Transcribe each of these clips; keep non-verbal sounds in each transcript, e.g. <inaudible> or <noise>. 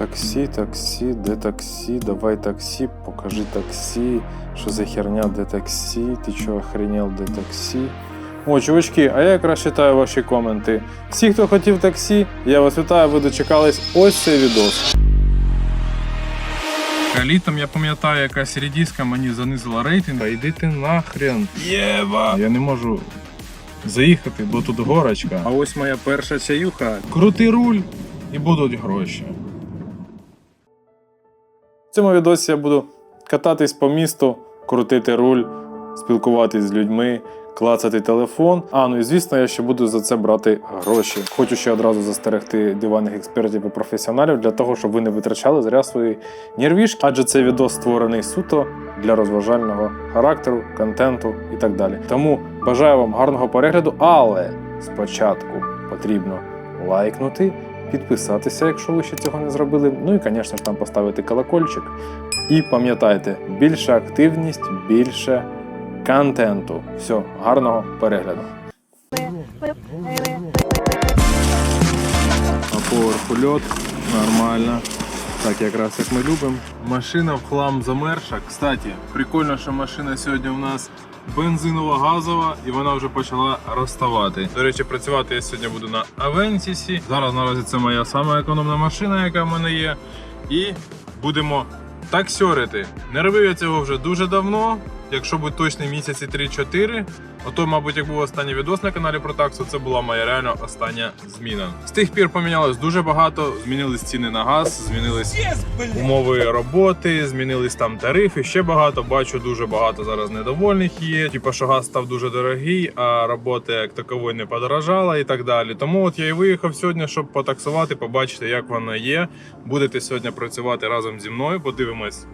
Таксі, таксі, де таксі, давай таксі, покажи таксі. Що за херня, де таксі? Ти чого охренел, де таксі? О, чувачки, а я якраз читаю ваші коменти. Всі, хто хотів таксі, я вас вітаю, ви дочекались ось цей відос. Літом я пам'ятаю, якась рідіска мені занизила рейтинг. А йди ти нахрен. Єва! Я не можу заїхати, бо тут горочка. А ось моя перша чаюха. Крути руль і будуть гроші. В цьому відосі я буду кататись по місту, крутити руль, спілкуватись з людьми, клацати телефон. А ну і звісно, я ще буду за це брати гроші. Хочу ще одразу застерегти диванних експертів і професіоналів для того, щоб ви не витрачали зря свої нервішки, адже цей відос створений суто для розважального характеру, контенту і так далі. Тому бажаю вам гарного перегляду, але спочатку потрібно лайкнути підписатися, якщо ви ще цього не зробили. Ну і, звісно ж, там поставити колокольчик. І пам'ятайте, більша активність, більше контенту. Все, гарного перегляду. А поверху льот, нормально. Так, якраз як ми любимо. Машина в хлам замерша. Кстати, прикольно, що машина сьогодні у нас бензиново-газова і вона вже почала розставати. До речі, працювати я сьогодні буду на Авенсісі. Зараз наразі це моя сама економна машина, яка в мене є. І будемо таксьорити. Не робив я цього вже дуже давно. Якщо бути точний місяці 3-4, ото, мабуть, як був останній відос на каналі про таксу, це була моя реально остання зміна. З тих пір помінялось дуже багато. Змінились ціни на газ, змінились умови роботи, змінились там тарифи. Ще багато. Бачу, дуже багато зараз недовольних є. Типа, що газ став дуже дорогий, а робота як такової не подорожала і так далі. Тому от я і виїхав сьогодні, щоб потаксувати, побачити, як воно є. Будете сьогодні працювати разом зі мною. Подивимось,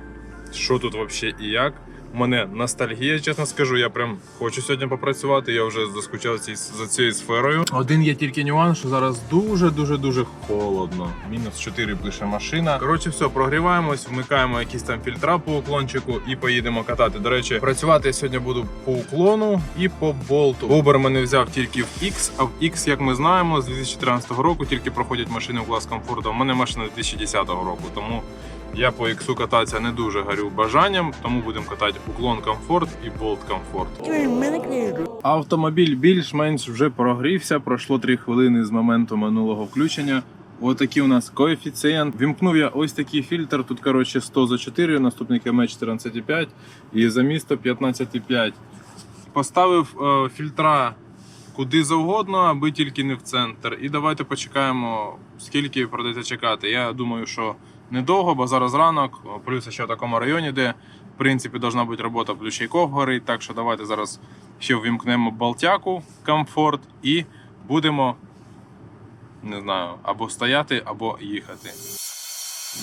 що тут взагалі і як. У мене ностальгія, чесно скажу. Я прям хочу сьогодні попрацювати. Я вже заскучав цій- за цією сферою. Один є тільки нюанс, що зараз дуже дуже холодно. Мінус 4 пише машина. Коротше, все, прогріваємось, вмикаємо якісь там фільтра по уклончику і поїдемо катати. До речі, працювати я сьогодні буду по уклону і по болту. Бобер мене взяв тільки в X, а в X, як ми знаємо, з 2014 року тільки проходять машини в клас комфорту. У мене машина 2010 року, тому. Я по іксу кататися не дуже горю бажанням, тому будемо катати уклон комфорт і болт комфорт. Автомобіль більш-менш вже прогрівся. Пройшло 3 хвилини з моменту минулого включення. Отакий у нас коефіцієнт. Вімкнув я ось такий фільтр. Тут коротше 100 за 4, наступний км 14,5 і за місто 15,5. Поставив е, фільтра куди завгодно, аби тільки не в центр. І давайте почекаємо, скільки придеться чекати. Я думаю, що недовго, бо зараз ранок, плюс ще в такому районі, де в принципі должна бути робота, плюс ще горить. Так що давайте зараз ще ввімкнемо Балтяку, комфорт і будемо, не знаю, або стояти, або їхати.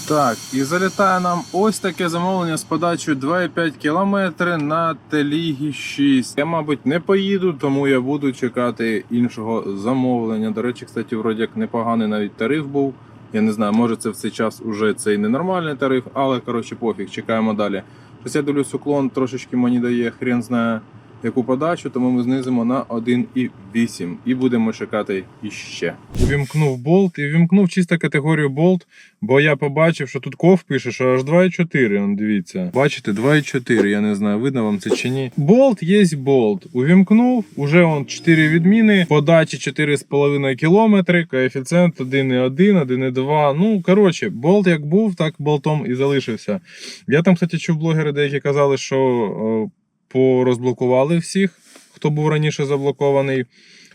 Так, і залітає нам ось таке замовлення з подачею 2,5 км на Телігі 6. Я, мабуть, не поїду, тому я буду чекати іншого замовлення. До речі, кстати, вроді як непоганий навіть тариф був. Я не знаю, може це в цей час уже цей ненормальний тариф, але коротше пофіг, чекаємо далі. Щось я дивлюсь, уклон трошечки мені дає хрен знає яку подачу, тому ми знизимо на 1,8 і будемо чекати іще. Увімкнув болт і вімкнув чисто категорію болт, бо я побачив, що тут ков пише, що аж 2,4. Дивіться. Бачите, 2,4. Я не знаю, видно вам це чи ні. Болт є болт. Увімкнув, уже он 4 відміни, подачі 4,5 км, коефіцієнт 1,1, 1,2. Ну, коротше, болт як був, так болтом і залишився. Я там, кстати, чув блогери, деякі казали, що порозблокували всіх, хто був раніше заблокований.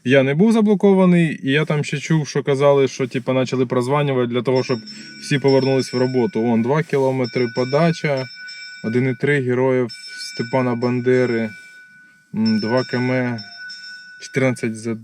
Я не був заблокований, і я там ще чув, що казали, що типу, почали прозванювати для того, щоб всі повернулись в роботу. Вон 2 кілометри подача, 1,3 героїв Степана Бандери, 2 км, 14 за.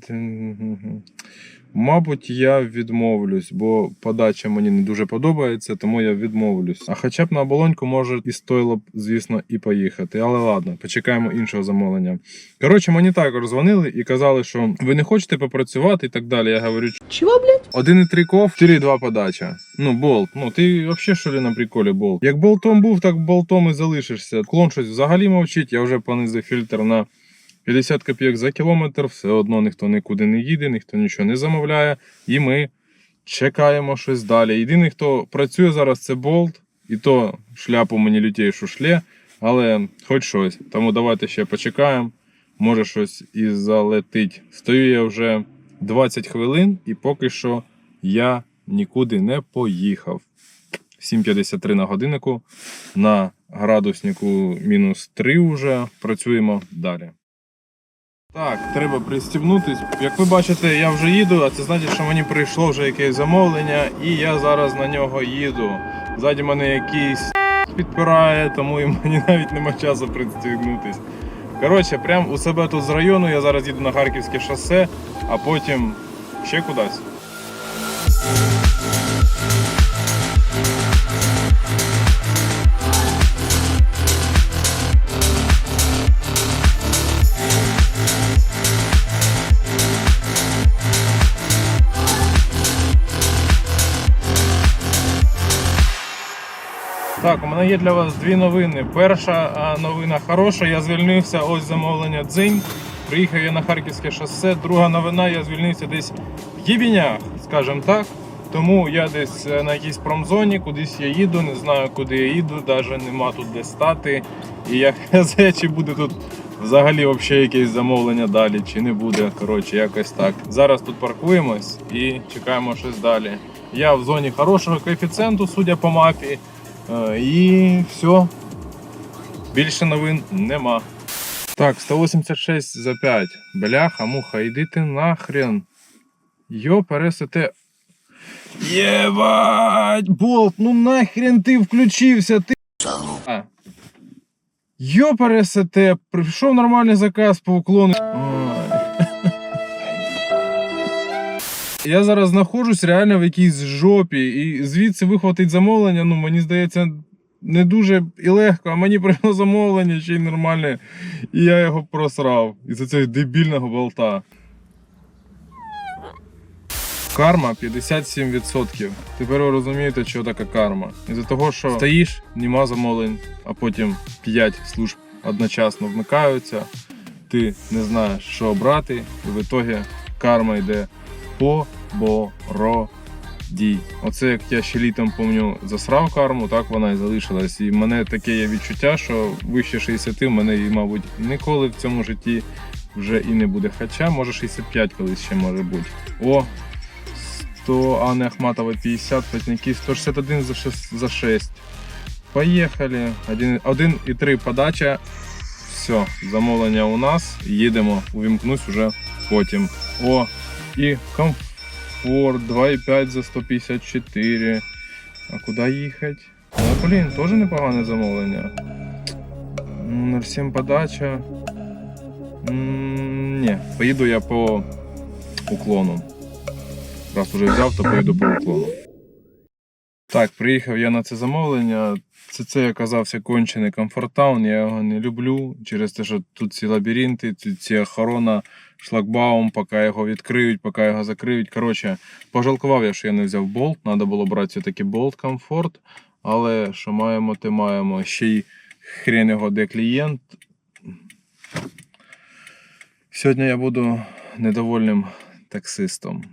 Мабуть, я відмовлюсь, бо подача мені не дуже подобається, тому я відмовлюсь. А хоча б на оболоньку може і стоїло б, звісно, і поїхати. Але ладно, почекаємо іншого замовлення. Коротше, мені також дзвонили і казали, що ви не хочете попрацювати і так далі. Я говорю, Чего, блядь? 1,3 ков, 4,2 подача. Ну, болт. Ну, ти взагалі що ли на приколі болт? Як болтом був, так болтом і залишишся. Клон щось взагалі мовчить, я вже понизив фільтр на 50 копійок за кілометр, все одно ніхто нікуди не їде, ніхто нічого не замовляє. І ми чекаємо щось далі. Єдиний, хто працює зараз, це болт, і то шляпу мені лютейшу шле, але хоч щось. Тому давайте ще почекаємо. Може щось і залетить. Стою я вже 20 хвилин, і поки що я нікуди не поїхав. 7.53 на годиннику. На градуснику мінус 3 вже працюємо далі. Так, треба пристібнутись. Як ви бачите, я вже їду, а це значить, що мені прийшло вже якесь замовлення, і я зараз на нього їду. Ззаді мене якийсь підпирає, тому і мені <laughs> навіть нема часу пристібнутись. Коротше, прямо у себе тут з району я зараз їду на Харківське шосе, а потім ще кудись. Так, у мене є для вас дві новини. Перша новина хороша, я звільнився, ось замовлення дзинь. Приїхав я на Харківське шосе. Друга новина, я звільнився десь в Єбінях, скажімо так. Тому я десь е, на якійсь промзоні, кудись я їду, не знаю, куди я їду, навіть нема тут де стати. І я <laughs> хз, чи буде тут взагалі вообще якесь замовлення далі, чи не буде. Коротше, якось так. Зараз тут паркуємось і чекаємо щось далі. Я в зоні хорошого коефіцієнту, судя по мапі. Е, І все. Більше новин нема. Так, 186 за 5. Бляха, муха, йди ти нахрен. Йо, пересете. Єбать! Болт, ну нахрен ти включився, ти. Йо, пересете, прийшов нормальний заказ по уклону. Я зараз знаходжусь реально в якійсь жопі, і звідси вихватить замовлення, ну мені здається, не дуже і легко, а мені прийшло замовлення ще й нормальне, і я його просрав із-за цього дебільного болта. Карма 57%. Тепер ви розумієте, що таке карма. Із-за того, що стоїш, нема замовлень, а потім 5 служб одночасно вмикаються, ти не знаєш, що брати, і в ітогі карма йде по бороді. Оце як я ще літом пам'ятаю, засрав карму, так вона і залишилась. І в мене таке є відчуття, що вище 60 в мене її, мабуть, ніколи в цьому житті вже і не буде. Хоча, може 65 колись ще може бути. О, 100 Анни Ахматовой 50, Плотняки 161 за 6. За 6. Поїхали. 1,3 подача. Все, замовлення у нас. Їдемо. Увімкнусь уже потім. О, і комфорт 2,5 за 154. А куди їхати? О, блін, теж непогане замовлення. М, 07 подача. Ні, поїду я по уклону. Раз уже взяв, то поїду по уклону. Так, приїхав я на це замовлення. Це це оказався кончений комфортаун. Я його не люблю через те, що тут ці лабіринти, тут ці охорона, шлагбаум, поки його відкриють, поки його закриють. Коротше, пожалкував я, що я не взяв болт. Треба було брати все-таки болт комфорт. Але що маємо, те маємо. Ще й хрен його де клієнт. Сьогодні я буду недовольним таксистом.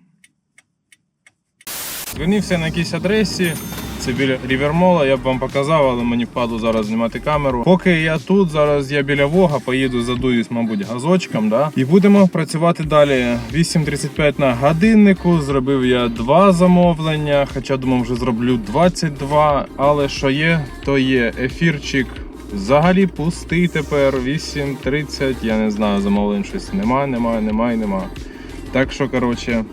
Звільнився на якійсь адресі. Це біля Рівермола, я б вам показав, але мені впадло зараз знімати камеру. Поки я тут, зараз я біля Вога, поїду, задуюсь, мабуть, газочком. Да? І будемо працювати далі. 8.35 на годиннику. Зробив я два замовлення, хоча думав, вже зроблю 22. Але що є, то є. Ефірчик взагалі пустий тепер. 8.30. Я не знаю, замовлень щось нема, нема, нема і нема. Так що, коротше,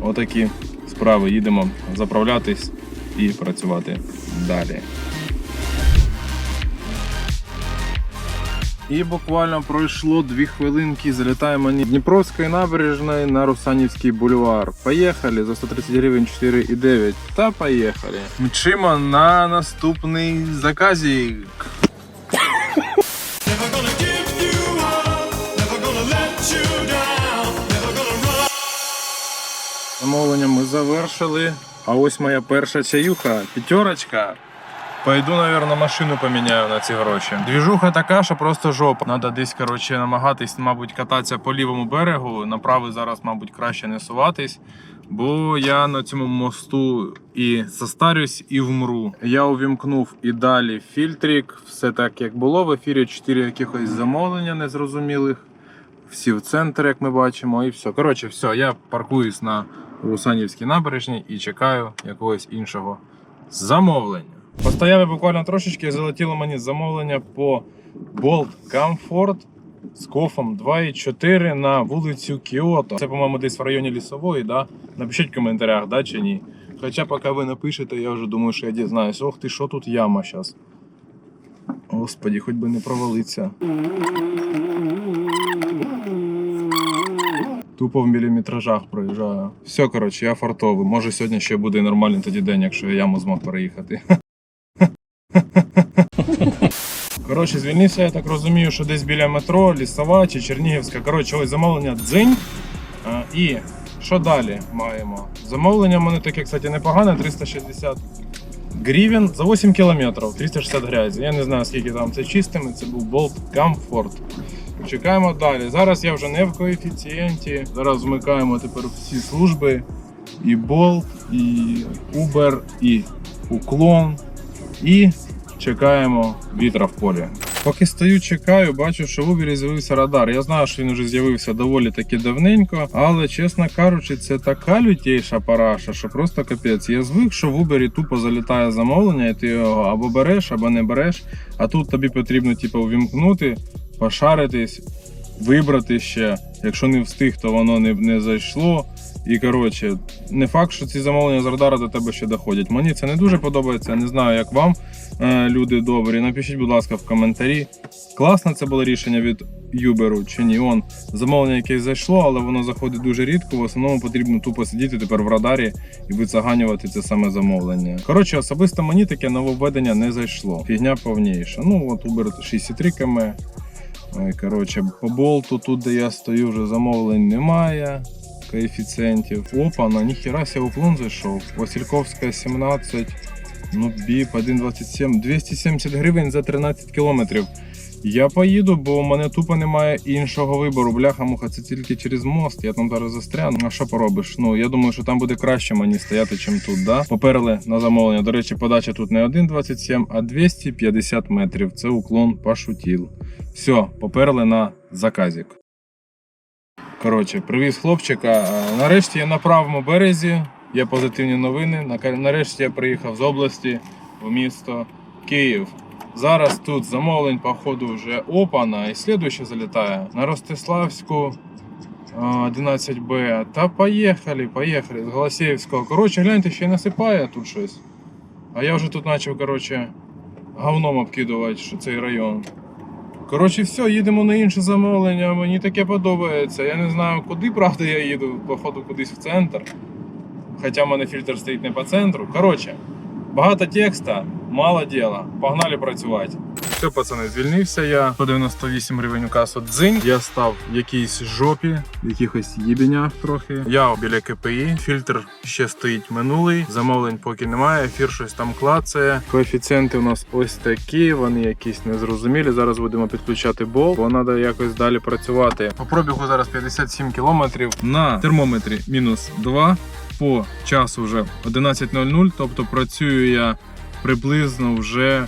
отакі справи. Їдемо заправлятись і працювати далі. І буквально пройшло дві хвилинки. Залітаємо з Дніпровської набережної на Русанівський бульвар. Поїхали за 130 гривень 4,9. Та поїхали. Мчимо на наступний run. Замовлення ми завершили. А ось моя перша чаюха, п'ятерочка. Пойду, наверное, машину поміняю на ці гроші. Двіжуха така, що просто жопа. Надо десь, коротше, намагатись, мабуть, кататися по лівому берегу. На правий зараз, мабуть, краще не суватись. бо я на цьому мосту і состарюсь, і вмру. Я увімкнув і далі фільтрик, все так як було. В ефірі 4 якихось замовлення незрозумілих. Всі в центр, як ми бачимо, і все. Коротше, все, я паркуюсь на Русанівській набережній і чекаю якогось іншого замовлення. Постояв буквально трошечки, і залетіло мені замовлення по Bolt Comfort з кофом 2,4 на вулицю Кіото. Це, по-моєму, десь в районі лісової, да? Напишіть в коментарях, да чи ні. Хоча, поки ви напишете, я вже думаю, що я дізнаюсь. Ох ти, що тут яма зараз. Господі, хоч би не провалиться. Тупо в міліметражах проїжджаю. Все, коротше, я фартовий. Може сьогодні ще буде нормальний тоді день, якщо я яму змог переїхати. <laughs> Коротше, звільнився, я так розумію, що десь біля метро, лісова чи Чернігівська. Коротше, ось замовлення дзинь. А, і що далі маємо? Замовлення в мене таке, кстати, непогане, 360 гривень за 8 кілометрів, 360 грязі. Я не знаю, скільки там це чистими, це був Bolt Comfort. Чекаємо далі. Зараз я вже не в коефіцієнті. Зараз вмикаємо тепер всі служби. І Bolt, і Uber, і Уклон. І чекаємо вітра в полі. Поки стою, чекаю, бачу, що в Uber з'явився радар. Я знаю, що він вже з'явився доволі таки давненько, але чесно кажучи, це така лютейша параша, що просто капець. Я звик, що в Uber тупо залітає замовлення, і ти його або береш, або не береш. А тут тобі потрібно типу, увімкнути, пошаритись, вибрати ще. Якщо не встиг, то воно не, не зайшло. І коротше, не факт, що ці замовлення з радара до тебе ще доходять. Мені це не дуже подобається. Не знаю, як вам, е, люди добрі. Напишіть, будь ласка, в коментарі. Класне це було рішення від Юберу чи ні. Он замовлення якесь зайшло, але воно заходить дуже рідко. В основному потрібно тупо сидіти тепер в радарі і вицаганювати це саме замовлення. Коротше, особисто мені таке нововведення не зайшло. Фігня повніша. Ну от Uber 63 км. Ой, коротше, по болту тут, де я стою, вже замовлень немає. Коефіцієнтів. Опа, на ніхіра ся уклон зайшов. Васильковська 17. Ну, біп 1,27. 270 гривень за 13 кілометрів. Я поїду, бо у мене тупо немає іншого вибору. Бляха муха, це тільки через мост. Я там зараз застряну. А що поробиш? Ну я думаю, що там буде краще мені стояти, чим тут. Да? Поперли на замовлення. До речі, подача тут не 1,27, а 250 метрів. Це уклон пошутіл. Все, поперли на заказик. Коротше, привіз хлопчика. Нарешті я на правому березі. Є позитивні новини. Нарешті я приїхав з області в місто Київ. Зараз тут замовлень, походу, вже опана і слідуюче залітає на Ростиславську 11Б. Та поїхали, поїхали з Голосіївського. Коротше, гляньте, ще й насипає тут щось. А я вже тут почав, коротше, говном обкидувати що цей район. Коротше, все, їдемо на інше замовлення. Мені таке подобається. Я не знаю, куди, правда, я їду, походу, кудись в центр. Хоча в мене фільтр стоїть не по центру. Коротше, багато текста, мало діла. Погнали працювати. Все, пацани, звільнився я. По 98 гривень у касу дзинь. Я став в якійсь жопі, в якихось їбенях трохи. Я біля КПІ. Фільтр ще стоїть минулий. Замовлень поки немає. Ефір щось там клацає. Коефіцієнти у нас ось такі, вони якісь незрозумілі. Зараз будемо підключати бол, бо треба якось далі працювати. По пробігу зараз 57 кілометрів. На термометрі мінус 2. По часу вже 11.00, тобто працюю я приблизно вже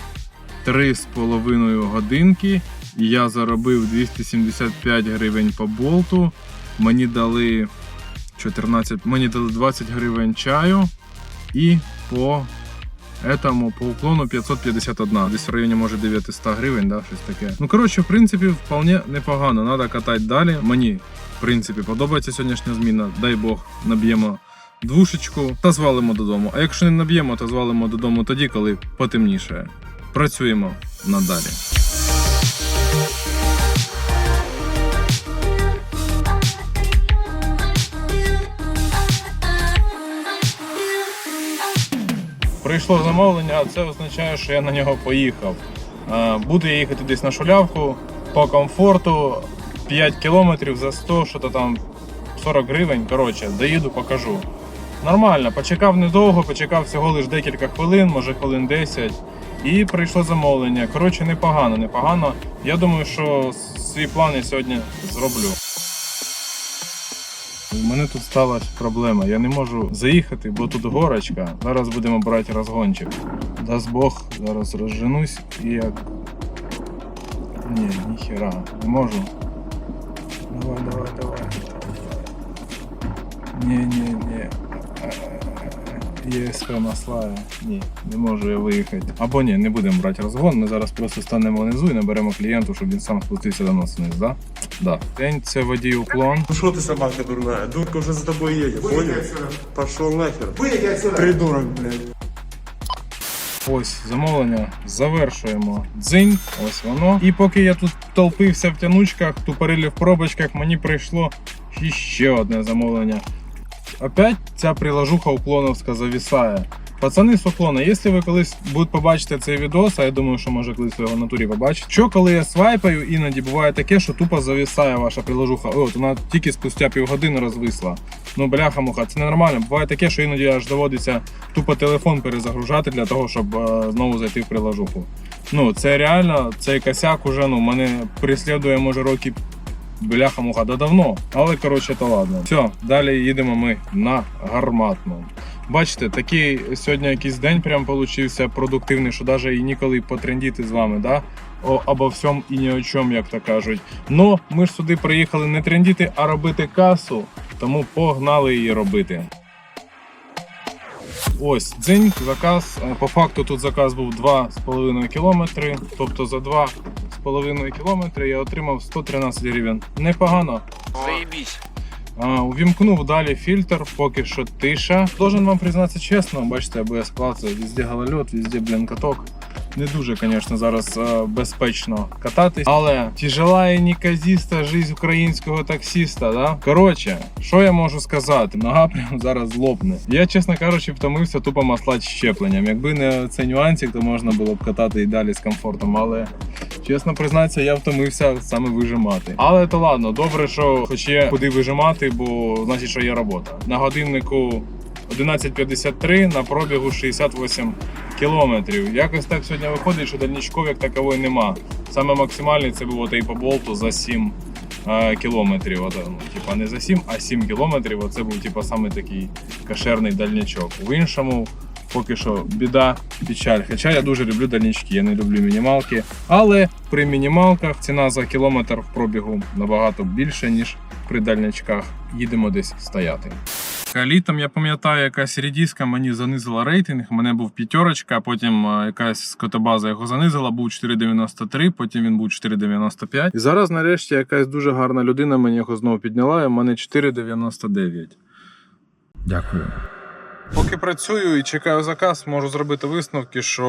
3,5 годинки. Я заробив 275 гривень по болту. Мені дали 14, мені дали 20 гривень чаю. І по Этому по уклону 551. Десь в районі може 900 гривень, да, щось таке. Ну коротше, в принципі, вполне непогано. Надо катати далі. Мені, в принципі, подобається сьогоднішня зміна. Дай Бог, наб'ємо двушечку та звалимо додому. А якщо не наб'ємо, то звалимо додому тоді, коли потемніше. Працюємо надалі. Прийшло замовлення, а це означає, що я на нього поїхав. Е, Буду я їхати десь на шулявку по комфорту 5 кілометрів за 100, що то там 40 гривень. Коротше, доїду, покажу. Нормально, почекав недовго, почекав всього лише декілька хвилин, може хвилин 10. І прийшло замовлення. Коротше, непогано, непогано. Я думаю, що свій план я сьогодні зроблю. У мене тут сталася проблема. Я не можу заїхати, бо тут горочка. Зараз будемо брати розгончик. Дасть Бог, зараз розженусь і як. Ні, ніхера, не можу. Давай, давай, давай. Ні, ні, ні. ЄСП маслає. Ні, не можу я виїхати. Або ні, не будемо брати розгон. Ми зараз просто станемо внизу і наберемо клієнту, щоб він сам спустився до нас вниз, да? Да. День це водій уклон. Ну что ты собака дурная? Дурка уже за тобой едет, понял? Пошел нахер. Придурок, блядь. Ось замовлення завершуємо. Дзинь, ось воно. І поки я тут толпився в тянучках, тупорилі в пробочках, мені прийшло ще одне замовлення. Опять ця приложуха уклоновська завісає. Пацани з уклона, якщо ви колись будете побачити цей відос, а я думаю, що може колись ви його натурі побачите. Що коли я свайпаю, іноді буває таке, що тупо завісає ваша приложуха. От вона тільки спустя півгодини розвисла. Ну бляха-муха, це ненормально. Буває таке, що іноді аж доводиться тупо телефон перезагружати для того, щоб е, знову зайти в приложуху. Ну, це реально, цей косяк уже ну, мене переслідує, може, років бляха-муха да давно. Але коротше, то ладно. Все, далі їдемо ми на гарматну. Бачите, такий сьогодні якийсь день прям получився продуктивний, що навіть і ніколи потрендіти з вами, да? О, обо всьому і ні о чому, як то кажуть. Но ми ж сюди приїхали не трендіти, а робити касу, тому погнали її робити. Ось дзинь, заказ. Е, По факту тут заказ був 2,5 кілометри. Тобто за 2,5 кілометри я отримав 113 гривень. Непогано. Заебись. Увімкнув далі фільтр, поки що тиша. Должен вам признатися чесно, бачите, АБС класи, везде гололед, везде, блін, каток. Не дуже, звісно, зараз е, безпечно кататись, але тяжела і неказіста життя українського таксіста. Да? Коротше, що я можу сказати? Нога <laughs> прям зараз лопне. Я, чесно кажучи, втомився тупо маслати щепленням. Якби не цей нюансик, то можна було б катати і далі з комфортом. Але чесно признатися, я втомився саме вижимати. Але то ладно, добре, що хоч є куди вижимати, бо значить, що є робота. На годиннику 11.53 на пробігу 68 кілометрів. Якось так сьогодні виходить, що дальничков як такової нема. Саме максимальний це був отей по болту за 7 е, кілометрів. От, ну, типа не за 7, а 7 кілометрів. Оце був типа саме такий кашерний дальничок. В іншому поки що біда, печаль. Хоча я дуже люблю дальнички, я не люблю мінімалки. Але при мінімалках ціна за кілометр в пробігу набагато більше, ніж при дальничках. Їдемо десь стояти. Літом я пам'ятаю, якась рідіска мені занизила рейтинг. У мене був п'ятерочка, потім е, якась скотобаза його занизила, був 4,93, потім він був 4,95. І зараз, нарешті, якась дуже гарна людина мені його знову підняла, і в мене 4,99. Дякую. Поки працюю і чекаю заказ, можу зробити висновки, що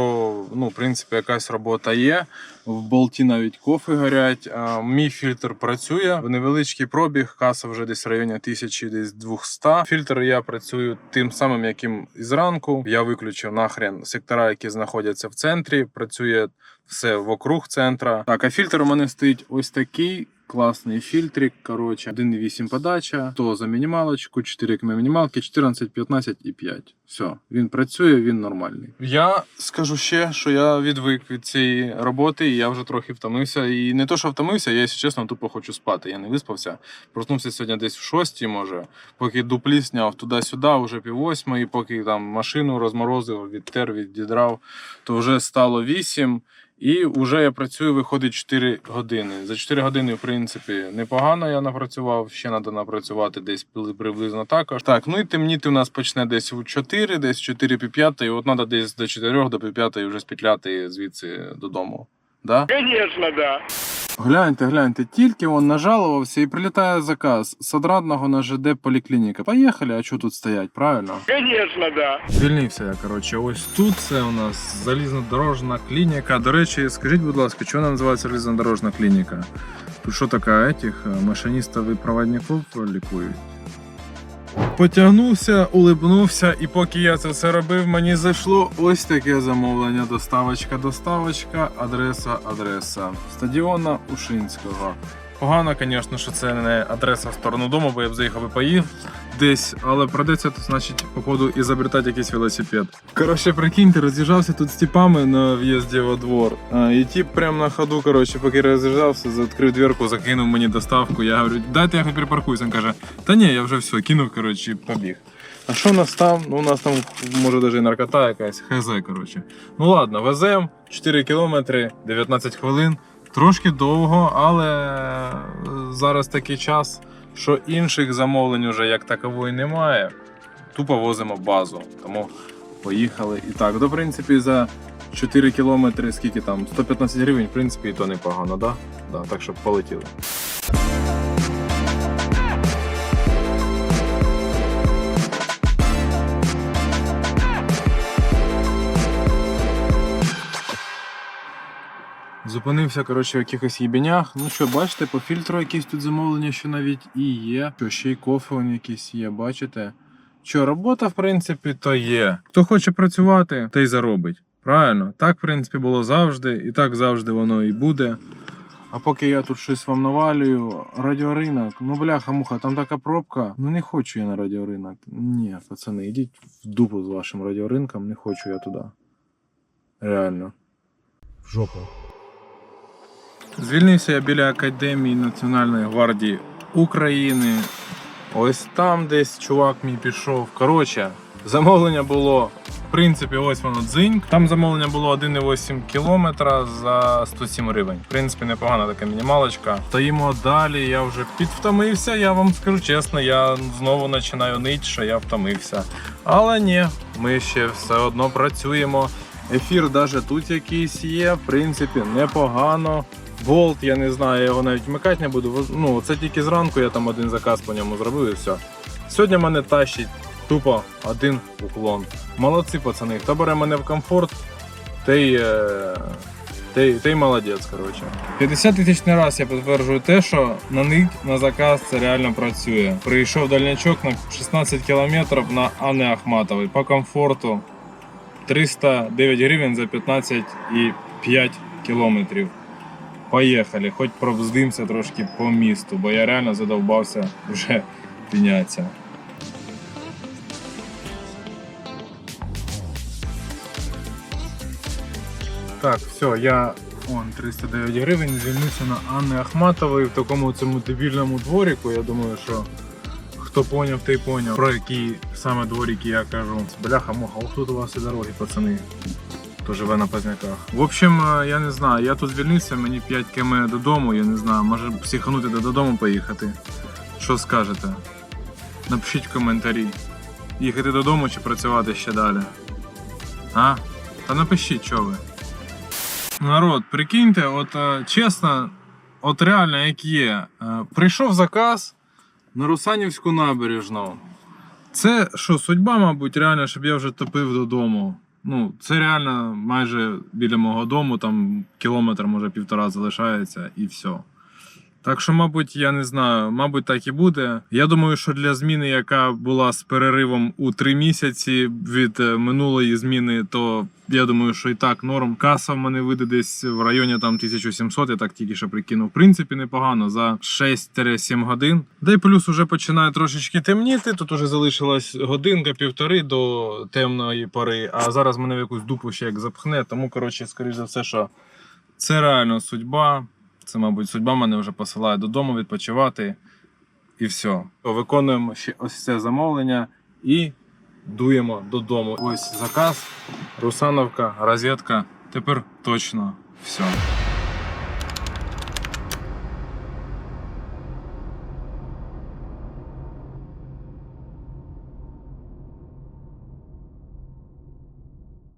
ну, в принципі якась робота є. В болті навіть кофи горять. А, мій фільтр працює. В невеличкий пробіг, каса вже десь в районі 1000 десь 200. Фільтр я працюю тим самим, яким і зранку. Я виключив нахрен сектора, які знаходяться в центрі. Працює все вокруг центра. Так, а фільтр у мене стоїть ось такий. Класний фільтрик, коротше, 1,8 подача, то за мінімалочку, 4 км мінімалки, 14, 15 і 5. Все, він працює, він нормальний. Я скажу ще, що я відвик від цієї роботи, і я вже трохи втомився. І не то, що втомився, я, якщо чесно, тупо хочу спати. Я не виспався. Проснувся сьогодні десь в 6, може, поки дуплі сняв туди-сюди, вже пів восьмої, поки там машину розморозив, відтер, відідрав, то вже стало 8. І вже я працюю, виходить 4 години. За 4 години, в принципі, непогано я напрацював. Ще треба напрацювати десь при- приблизно також. Так, ну і темніти у нас почне десь у 4, десь 4 пів 5, і от треба десь до 4 до пів 5 вже спітляти звідси додому. Да? Конечно, да. Гляньте, гляньте, тільки він нажалувався і прилітає заказ з Одрадного на ЖД поліклініка. Поїхали, а що тут стоять, правильно? Конечно, да. Звільнився я, коротше. Ось тут це у нас залізнодорожна клініка. До речі, скажіть, будь ласка, чого вона називається залізнодорожна клініка? Тут що таке, этих е, машиністів і проводників лікують? Потягнувся, улибнувся, і поки я це все робив, мені зайшло ось таке замовлення. Доставочка, доставочка, адреса, адреса. Стадіона Ушинського. Погано, звісно, що це не адреса в сторону дому, бо я б заїхав і поїв десь, але придеться, то, значить, походу, і забертати якийсь велосипед. Коротше, прикиньте, роз'їжджався тут з типами на в'їзді во двор. І тип прямо на ходу, коротше, поки роз'їжджався, відкрив дверку, закинув мені доставку. Я говорю, дайте я хоч припаркуюсь. Він каже, та ні, я вже все, кинув, коротше, і побіг. А що у нас там? Ну, у нас там може навіть і наркота якась, хз, коротше. Ну ладно, везем 4 кілометри, 19 хвилин. Трошки довго, але е, зараз такий час, що інших замовлень уже як такової немає. Тупо возимо базу. Тому поїхали. І так, до принципі, за 4 кілометри, скільки там? 115 гривень, в принципі, і то непогано, да? Да, так що полетіли. Зупинився, коротше, в якихось їбенях. Ну що, бачите, по фільтру якісь тут замовлення, що навіть і є. Що ще й кофе якийсь є, бачите? Що, робота, в принципі, то є. Хто хоче працювати, той заробить. Правильно? Так, в принципі, було завжди, і так завжди воно і буде. А поки я тут щось вам навалюю, радіоринок, ну бляха муха, там така пробка. Ну не хочу я на радіоринок. Ні, пацани, йдіть в дупу з вашим радіоринком, не хочу я туди. Реально. В жопу. Звільнився я біля Академії Національної гвардії України. Ось там десь чувак мій пішов. Коротше, замовлення було, в принципі, ось воно дзиньк. Там замовлення було 1,8 кілометра за 107 гривень. В принципі, непогана така мінімалочка. Стоїмо далі, я вже підвтомився, я вам скажу чесно, я знову починаю нить, що я втомився. Але ні, ми ще все одно працюємо. Ефір навіть тут якийсь є, в принципі, непогано. Болт, я не знаю, я його навіть вмикати не буду. Ну, це тільки зранку я там один заказ по ньому зробив і все. Сьогодні мене тащить тупо один уклон. Молодці, пацани. Хто бере мене в комфорт, той, е, той, той молодець, коротше. 50 тисячний раз я підтверджую те, що на них на заказ це реально працює. Прийшов дальнячок на 16 кілометрів на Анни Ахматової по комфорту. 309 гривень за 15,5 кілометрів. Поїхали, хоч провздимося трошки по місту, бо я реально задовбався вже пінятися. Так, все, я он 309 гривень звільнився на Анни Ахматової в такому цьому дебільному дворіку. Я думаю, що хто поняв, той поняв, про які саме дворіки я кажу. Бляха муха, ох тут у вас і дороги, пацани хто живе на Позняках. В общем, е, я не знаю, я тут звільнився, мені 5 км додому, я не знаю, може психанути до додому поїхати. Що скажете? Напишіть в коментарі. Їхати додому чи працювати ще далі. А? Та напишіть, що ви. Народ, прикиньте, от е, чесно, от реально як є. Е, Прийшов заказ на Русанівську набережну. Це що, судьба, мабуть, реально, щоб я вже топив додому. Ну, це реально майже біля мого дому, там кілометр, може півтора залишається, і все. Так що, мабуть, я не знаю, мабуть, так і буде. Я думаю, що для зміни, яка була з переривом у три місяці від е, минулої зміни, то я думаю, що і так норм. Каса в мене вийде десь в районі там 1700, я так тільки що прикинув. В принципі, непогано за 6-7 годин. Да й плюс уже починає трошечки темніти. Тут уже залишилась годинка, півтори до темної пори. А зараз мене в якусь дупу ще як запхне. Тому, коротше, скоріш за все, що це реально судьба. Це, мабуть, судьба мене вже посилає додому відпочивати. І все. Виконуємо ще ось це замовлення і дуємо додому. Ось заказ, Русановка, розетка. Тепер точно все.